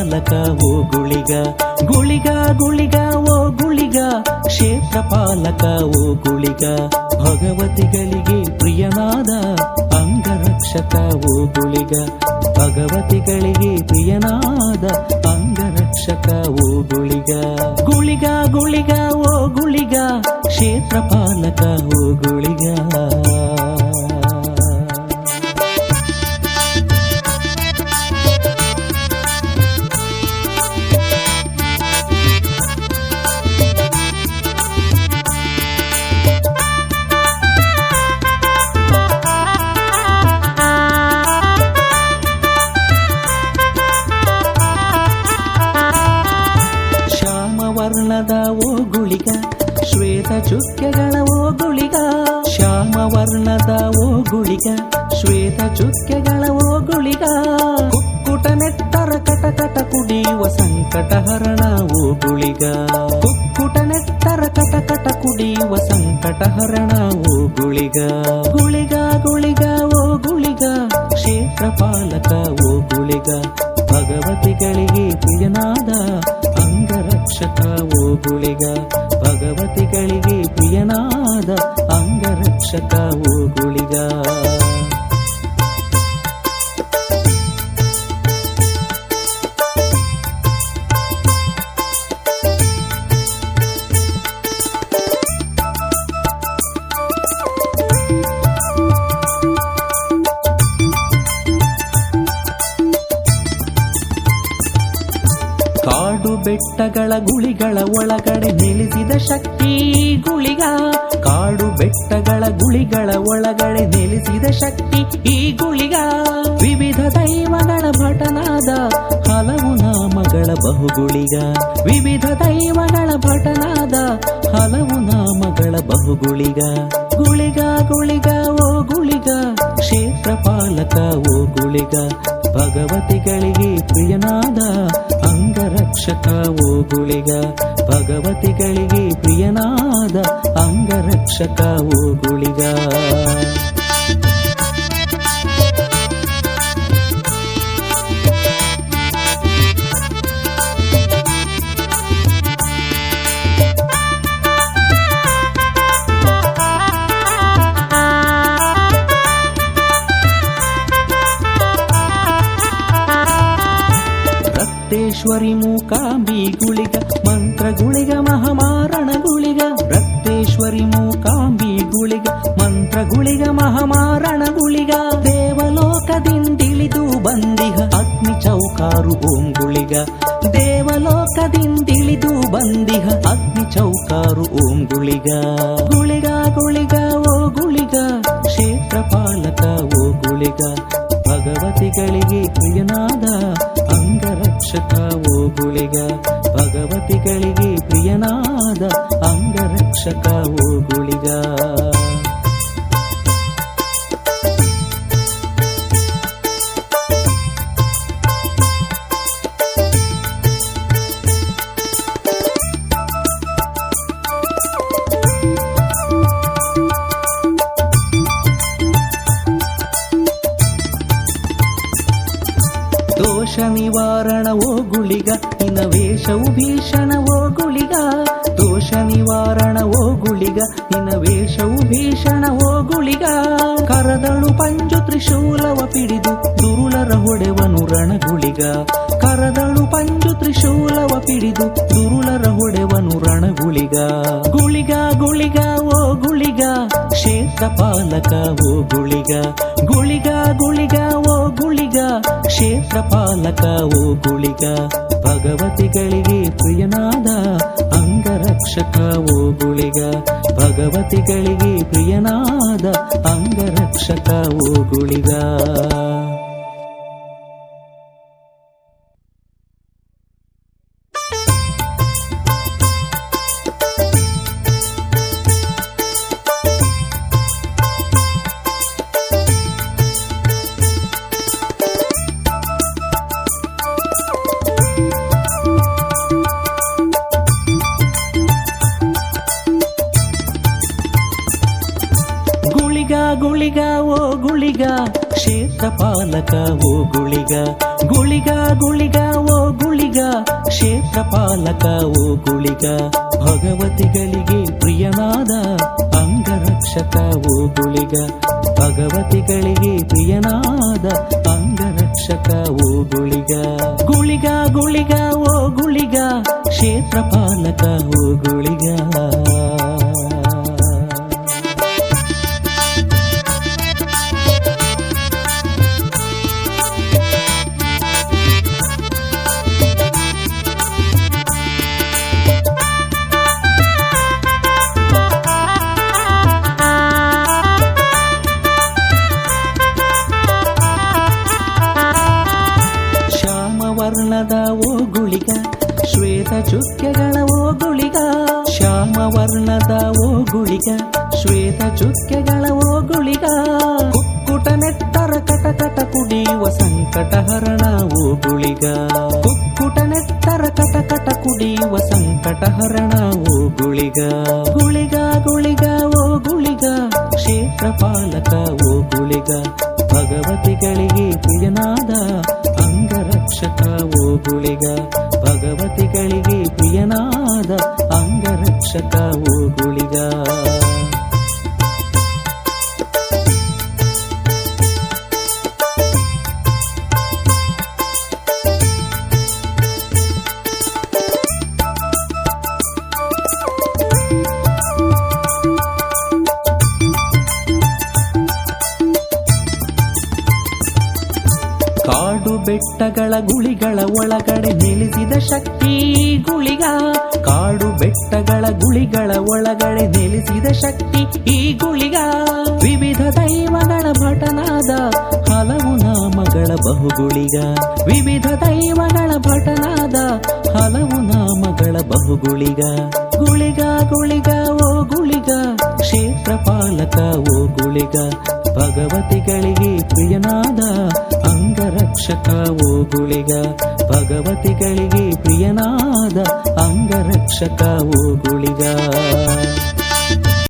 ಪಾಲಕ, ಓ ಗುಳಿಗ. ಗುಳಿಗ ಗುಳಿಗ, ಓ ಗುಳಿಗ. ಕ್ಷೇತ್ರ ಪಾಲಕ, ಓ ಗುಳಿಗ. ಭಗವತಿಗಳಿಗೆ ಪ್ರಿಯನಾದ ಅಂಗರಕ್ಷಕ, ಓ ಗುಳಿಗ. ಭಗವತಿಗಳಿಗೆ ಪ್ರಿಯನಾದ ಅಂಗರಕ್ಷಕ, ಓ ಗುಳಿಗ. ಗುಳಿಗ ಗುಳಿಗ, ಓ ಗುಳಿಗ. ಕ್ಷೇತ್ರ ಪಾಲಕ, ಓ ಗುಳಿಗ. ಚುಕ್ಕೆಗಳ ಓ ಗುಳಿಗ ಶ್ಯಾಮವರ್ಣದ ಓ ಗುಳಿಗ ಶ್ವೇತ ಚುಕ್ಕೆಗಳ ಓ ಗುಳಿಗ ಕುಕ್ಕುಟ ನೆತ್ತರ ಕಟಕಟ ಕುಡಿಯುವ ಸಂಕಟ ಹರಣ ಓ ಗುಳಿಗ ಕುಕ್ಕುಟ ನೆತ್ತರ ಕಟಕಟ ಕುಡಿಯುವ ಸಂಕಟ ಹರಣ ಓ ಗುಳಿಗ ಗುಳಿಗ ಗುಳಿಗ ಓ ಗುಳಿಗ ಕ್ಷೇತ್ರ ಪಾಲಕ ಗುಳಿಗ ಭಗವತಿಗಳಿಗೆ ಪ್ರಿಯನಾದ ಅಂಗರಕ್ಷಕ ಗುಳಿಗ ಭಗವತಿಗಳಿಗೆ ಪ್ರಿಯನಾದ ಅಂಗರಕ್ಷಕ ಓ ಕಾಡು ಬೆಟ್ಟಗಳ ಗುಳಿಗಳ ಒಳಗಡೆ ನೆಲೆಸಿದ ಶಕ್ತಿ ಗುಳಿಗ. ಕಾಡು ಬೆಟ್ಟಗಳ ಗುಳಿಗಳ ಒಳಗಡೆ ನೆಲೆಸಿದ ಶಕ್ತಿ ಈ ಗುಳಿಗ. ವಿವಿಧ ದೈವಗಳ ಭಟನಾದ ಹಲವು ನಾಮಗಳ ಬಹುಗುಳಿಗ. ವಿವಿಧ ದೈವಗಳ ಭಟನಾದ ಹಲವು ನಾಮಗಳ ಬಹುಗುಳಿಗ. ಗುಳಿಗ ಗುಳಿಗ, ಓ ಗುಳಿಗ ಕ್ಷೇತ್ರ ಪಾಲಕ ಓ ಗುಳಿಗ. ಭಗವತಿಗಳಿಗೆ ಪ್ರಿಯನಾದ ಅಂಗರಕ್ಷಕ ಓ ಗುಳಿಗ ಭಗವತಿಗಳಿಗೆ ಪ್ರಿಯನಾದ ಅಂಗರಕ್ಷಕ ಓ ರಕ್ತೇಶ್ವರಿ ಮೂಕಾಂಬಿ ಗುಳಿಗ ಮಂತ್ರ ಗುಳಿಗ ಮಹಾಮಾರಣ ಗುಳಿಗ, ರಕ್ತೇಶ್ವರಿ ಮೂಕಾಂಬಿ ಗುಳಿಗ ಮಂತ್ರ ಗುಳಿಗ ಮಹಾಮಾರಣ ಗುಳಿಗ. ದೇವಲೋಕದಿಂದಿಳಿದು ಬಂದಿಹ ಅಗ್ನಿ ಚೌಕಾರು ಓಂ ಗುಳಿಗ ದೇವಲೋಕದಿಂದಿಳಿದು ಬಂದಿಹ ಅಗ್ನಿ ಚೌಕಾರು ಓಂ ಗುಳಿಗ ಗುಳಿಗ ಗುಳಿಗ ಓ ಗುಳಿಗ, ಕ್ಷೇತ್ರ ಪಾಲಕ, ಓ ಗುಳಿಗ. ಭಗವತಿಗಳಿಗೆ ಪ್ರಿಯನಾದ ಅಂಗರಕ್ಷಕ ಓ ಗುಳಿಗ ಭಗವತಿಗಳಿಗೆ ಪ್ರಿಯನಾದ ಅಂಗರಕ್ಷಕ ಓ ದೋಷ ನಿವಾರಣ ಓ ಗುಳಿಗ, ನಿನ್ನ ವೇಷವು ಭೀಷಣ ಓ ಗುಳಿಗ. ದೋಷ ನಿವಾರಣ ಓ ಗುಳಿಗ, ನಿನ್ನ ವೇಷವು ಭೀಷಣ ಓ ಗುಳಿಗ. ಕರದಳು ಪಂಜು ತ್ರಿಶೂಲವ ಪಿಡಿದು, ದುರುಳರ ಹೊಡೆವನು ರಣಗುಳಿಗ. ಕರದಳು ಪಂಜು ತ್ರಿಶೂಲವ ಪಿಡಿದು, ದುರುಳರ ಹೊಡೆವನು ರಣಗುಳಿಗ. ಗುಳಿಗ ಗುಳಿಗ, ಓ ಗುಳಿಗ ಕ್ಷೇತ್ರ ಪಾಲಕ ಓ ಗುಳಿಗ. ಗುಳಿಗ ಗುಳಿಗ ಕ್ಷೇತ್ರ ಪಾಲಕ ಓ ಗುಳಿಗ ಭಗವತಿಗಳಿಗೆ ಪ್ರಿಯನಾದ ಅಂಗರಕ್ಷಕ ಓ ಗುಳಿಗ ಭಗವತಿಗಳಿಗೆ ಪ್ರಿಯನಾದ ಅಂಗರಕ್ಷಕ ಓ ಕ್ಷೇತ್ರ ಪಾಲಕ ಓ ಗುಳಿಗ ಗುಳಿಗ ಗುಳಿಗ, ಓ ಗುಳಿಗ, ಕ್ಷೇತ್ರ ಪಾಲಕ ಓ ಗುಳಿಗ. ಭಗವತಿಗಳಿಗೆ ಪ್ರಿಯನಾದ ಅಂಗರಕ್ಷಕ ಓ ಗುಳಿಗ, ಭಗವತಿಗಳಿಗೆ ಪ್ರಿಯನಾದ ಅಂಗರಕ್ಷಕ ಓ ಗುಳಿಗ. ಗುಳಿಗ ಗುಳಿಗ, ಓ ಗುಳಿಗ, ಕ್ಷೇತ್ರ ಪಾಲಕ ಓ ಗುಳಿಗ. ಚುಕ್ಕೆಗಳ ಓ ಗುಳಿಗ ಶ್ಯಾಮವರ್ಣದ ಓ ಗುಳಿಗ ಶ್ವೇತ ಚುಕ್ಕೆಗಳ ಓ ಗುಳಿಗ ಕುಕ್ಕುಟ ನೆತ್ತರ ಕಟಕಟ ಕುಡಿಯುವ ಸಂಕಟ ಹರಣ ಓ ಗುಳಿಗ ಕುಕ್ಕುಟ ನೆತ್ತರ ಕಟಕಟ ಕುಡಿಯುವ ಸಂಕಟ ಹರಣ ಓ ಗುಳಿಗ ಗುಳಿಗ ಗುಳಿಗ ಓ ಗುಳಿಗ ಕ್ಷೇತ್ರ ಪಾಲಕ ಓ ಗುಳಿಗ ಭಗವತಿಗಳಿಗೆ ಪ್ರಿಯನಾದ ಅಂಗರಕ್ಷಕ ಓ ಗುಳಿಗ ಭಗವತಿಗಳಿಗೆ ಪ್ರಿಯನಾದ ಅಂಗರಕ್ಷಕ ಓ ಗುಳಿಗ. ಕಾಡು ಬೆಟ್ಟಗಳ ಗುಳಿಗಳ ಒಳಗಡೆ ನೆಲೆಸಿದ ಶಕ್ತಿ ಗುಳಿಗ. ಕಾಡು ಬೆಟ್ಟಗಳ ಗುಳಿಗಳ ಒಳಗಡೆ ನೆಲೆಸಿದ ಶಕ್ತಿ ಈ ಗುಳಿಗ. ವಿವಿಧ ದೈವಗಳ ಭಟನಾದ ಹಲವು ನಾಮಗಳ ಬಹುಗುಳಿಗ. ವಿವಿಧ ದೈವಗಳ ಭಟನಾದ ಹಲವು ನಾಮಗಳ ಬಹುಗುಳಿಗ. ಗುಳಿಗ ಗುಳಿಗ, ಓ ಗುಳಿಗ ಕ್ಷೇತ್ರ ಪಾಲಕ ಓ ಗುಳಿಗ. ಭಗವತಿಗಳಿಗೆ ಪ್ರಿಯನಾದ ಅಂಗರಕ್ಷಕ ಓ ಗುಳಿಗ ಭಗವತಿಗಳಿಗೆ ಪ್ರಿಯನಾದ ಅಂಗರಕ್ಷಕ ಓ ಗುಳಿಗ